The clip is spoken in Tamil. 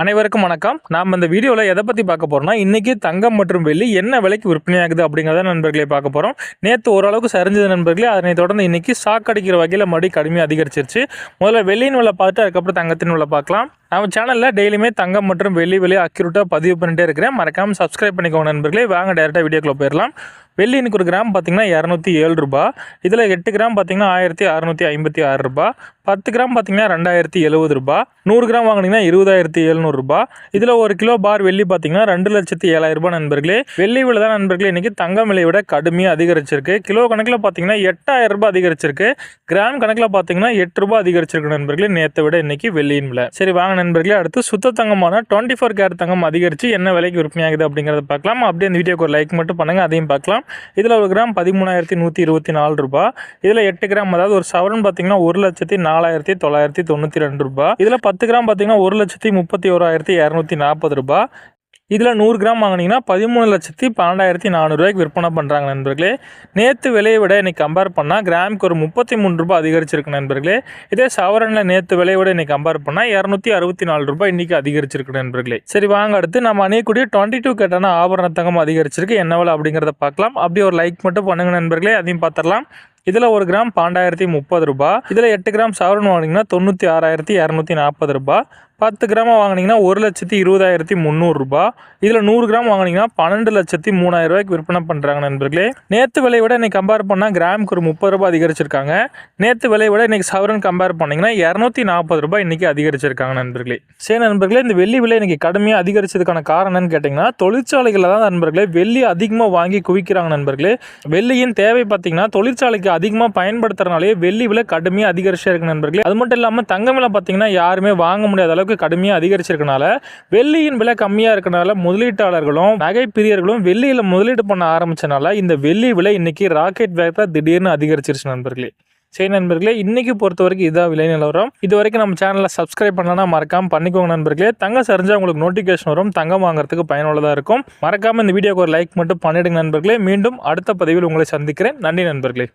அனைவருக்கும் வணக்கம். நாம் இந்த வீடியோவில் எதை பற்றி பார்க்க போகிறோம்னா இன்றைக்கி தங்கம் மற்றும் வெள்ளி என்ன விலைக்கு விற்பனையாகுது அப்படிங்கிறத நண்பர்களே பார்க்க போகிறோம் நேற்று ஓரளவுக்கு சரிஞ்சது நண்பர்களே அதனை தொடர்ந்து இன்றைக்கி சாக்கடிக்கிற வகையில் மறுபடியும் கடுமையாக அதிகரிச்சிருச்சு. முதல்ல வெள்ளியின் விலை பார்த்துட்டு அதுக்கப்புறம் தங்கத்தின் விலை பார்க்கலாம். நம்ம சேனலில் டெய்லியுமே தங்கம் மற்றும் வெள்ளி விலை அக்யூரேட்டாக பதிவு பண்ணிட்டே இருக்கிறேன். மறக்காமல் சப்ஸ்கிரைப் பண்ணிக்கோங்க நண்பர்களே. வாங்க டேரெக்டாக வீடியோக்குள்ளே போயிடலாம். வெள்ளி இன்னைக்கு ஒரு கிராம் பார்த்தீங்கன்னா இரநூத்தி ஏழு ரூபா இதில் எட்டு கிராம் பார்த்தீங்கன்னா ஆயிரத்தி அறநூற்றி ஐம்பத்தி ஆறு ரூபா பத்து கிராம் பார்த்தீங்கன்னா ரெண்டாயிரத்தி எழுபது ரூபா நூறு கிராம் வாங்கினீங்கன்னா இருபதாயிரத்தி எழுநூறுபா இதில் ஒரு கிலோ பார் வெள்ளி பார்த்தீங்கன்னா ரெண்டு லட்சத்தி ஏழாயிரரூபா நண்பர்களே. வெள்ளி விலை தான் நண்பர்களே. இன்றைக்கி தங்கம் விலையை விட கடுமையாக அதிகரிச்சிருக்கு. கிலோ கணக்கில் பார்த்தீங்கன்னா எட்டாயிரம் ரூபாய் அதிகரிச்சிருக்கு. கிராம் கணக்கில் பார்த்தீங்கன்னா எட்டு ரூபா அதிகரிச்சிருக்கு நண்பர்களே. நேற்றை விட இன்றைக்கி வெள்ளியின் விலை. சரி வாங்க நண்பர்களே அடுத்து சுத்த தங்கமான டுவெண்ட்டி ஃபோர் கேரட் தங்கம் அதிகரித்து என்ன விலைக்கு விற்பனையாகுது அப்படிங்கிறத பார்க்கலாம். அப்படியே இந்த வீடியோக்கு ஒரு லைக் மட்டும் பண்ணுங்கள் அதையும் பார்க்கலாம். இதில் ஒரு கிராம் பதிமூணாயிரத்தி நூற்றி இருபத்தி நாலு ரூபா இதில் எட்டு கிராம் அதாவது ஒரு சவரன் பார்த்தீங்கன்னா ஒரு லட்சத்தி நாலாயிரத்தி தொள்ளாயிரத்தி தொண்ணூற்றி ரெண்டு ரூபா இதில் பத்து கிராம் பார்த்தீங்கன்னா ஒரு லட்சத்தி முப்பத்தி ஓராயிரத்தி இரநூத்தி நாற்பது ரூபாய். இதில் நூறு கிராம் வாங்கினீங்கன்னா பதிமூணு லட்சத்தி பன்னெண்டாயிரத்தி நானூறுரூவாய்க்கு விற்பனை பண்ணுறாங்க நண்பர்களே. நேற்று விலையை விட இன்றைக்கி கம்பேர் பண்ணால் கிராமுக்கு ஒரு முப்பத்தி மூணு ரூபாய் அதிகரிச்சிருக்கு நண்பர்களே. இதே சவரனில் நேற்று விலையை விட இன்றைக்கி கம்பேர் பண்ணால் இரநூத்தி அறுபத்தி நாலு ரூபாய் இன்றைக்கி அதிகரிச்சிருக்கு நண்பர்களே. சரி வாங்க அடுத்து நம்ம அணியக்கூடிய டுவெண்ட்டி டூ கேட்டான ஆபரண தங்கம் அதிகரிச்சிருக்கு. என்ன விலை அப்படிங்கிறத பார்க்கலாம். அப்படியே ஒரு லைக் மட்டும் பண்ணுங்க நண்பர்களே. அதையும் பார்த்துடலாம். இதில் ஒரு கிராம் பன்னெண்டாயிரத்தி முப்பது ரூபாய் இதில் எட்டு கிராம் சவரன் வாங்கினீங்கன்னா தொண்ணூற்றி ஆறாயிரத்தி இரநூத்தி நாற்பது ரூபாய் பத்து கிராம் வாங்கினீங்கன்னா ஒரு லட்சத்தி இருபதாயிரத்தி முந்நூறுரூபா இதில் நூறு கிராம் வாங்கினீங்கன்னா பன்னெண்டு லட்சத்தி மூணாயிரம் ரூபாய்க்கு விற்பனை பண்ணுறாங்க நண்பர்களே. நேற்று விலையை விட இன்னைக்கு கம்பேர் பண்ணால் கிராமுக்கு ஒரு முப்பது ரூபாய் அதிகரிச்சிருக்காங்க. நேற்று விலையை விட இன்னைக்கு சவரன் கம்பேர் பண்ணிங்கன்னா இரநூத்தி நாற்பது ரூபாய் இன்னைக்கு அதிகரிச்சிருக்காங்க நண்பர்களே. சரி நண்பர்களே இந்த வெள்ளி விலை இன்னைக்கு கடுமையாக அதிகரிச்சதுக்கான காரணம் என்னன்னு கேட்டிங்கன்னா தொழிற்சாலைகளில் தான் நண்பர்களே வெள்ளி அதிகமாக வாங்கி குவிக்கிறாங்க நண்பர்களே. வெள்ளியின் தேவை பார்த்தீங்கன்னா தொழிற்சாலைக்கு அதிகமாக பயன்படுத்துறதுனாலே வெள்ளி விலை கடுமையாக அதிகரிச்சிருக்கு நண்பர்களே. அது மட்டும் இல்லாமல் தங்கம் விலை பார்த்தீங்கன்னா யாருமே வாங்க முடியாத அளவுக்கு கடுமையாக அதிகரிச்சிருக்கனால வெள்ளியின் விலை கம்மியாக இருக்கனால முதலீட்டாளர்களும் நகை பிரியர்களும் வெள்ளியில் முதலீடு பண்ண ஆரம்பிச்சனால இந்த வெள்ளி விலை இன்னைக்கு ராக்கெட் வேகத்தை திடீர்னு அதிகரிச்சிருச்சு நண்பர்களே. சரி நண்பர்களே இன்னைக்கு பொறுத்த வரைக்கும் இதான் விலை நிலவரம். இது வரைக்கும் நம்ம சேனலில் சப்ஸ்கிரைப் பண்ணலன்னா மறக்காம பண்ணிக்கோங்க நண்பர்களே. தங்கம் சரிஞ்சா உங்களுக்கு நோட்டிஃபிகேஷன் வரும். தங்கம் வாங்குறதுக்கு பயனுள்ளதாக இருக்கும். மறக்காம இந்த வீடியோக்கு ஒரு லைக் மட்டும் பண்ணிடுங்க நண்பர்களே. மீண்டும் அடுத்த பதிவில் உங்களை சந்திக்கிறேன். நன்றி நண்பர்களே.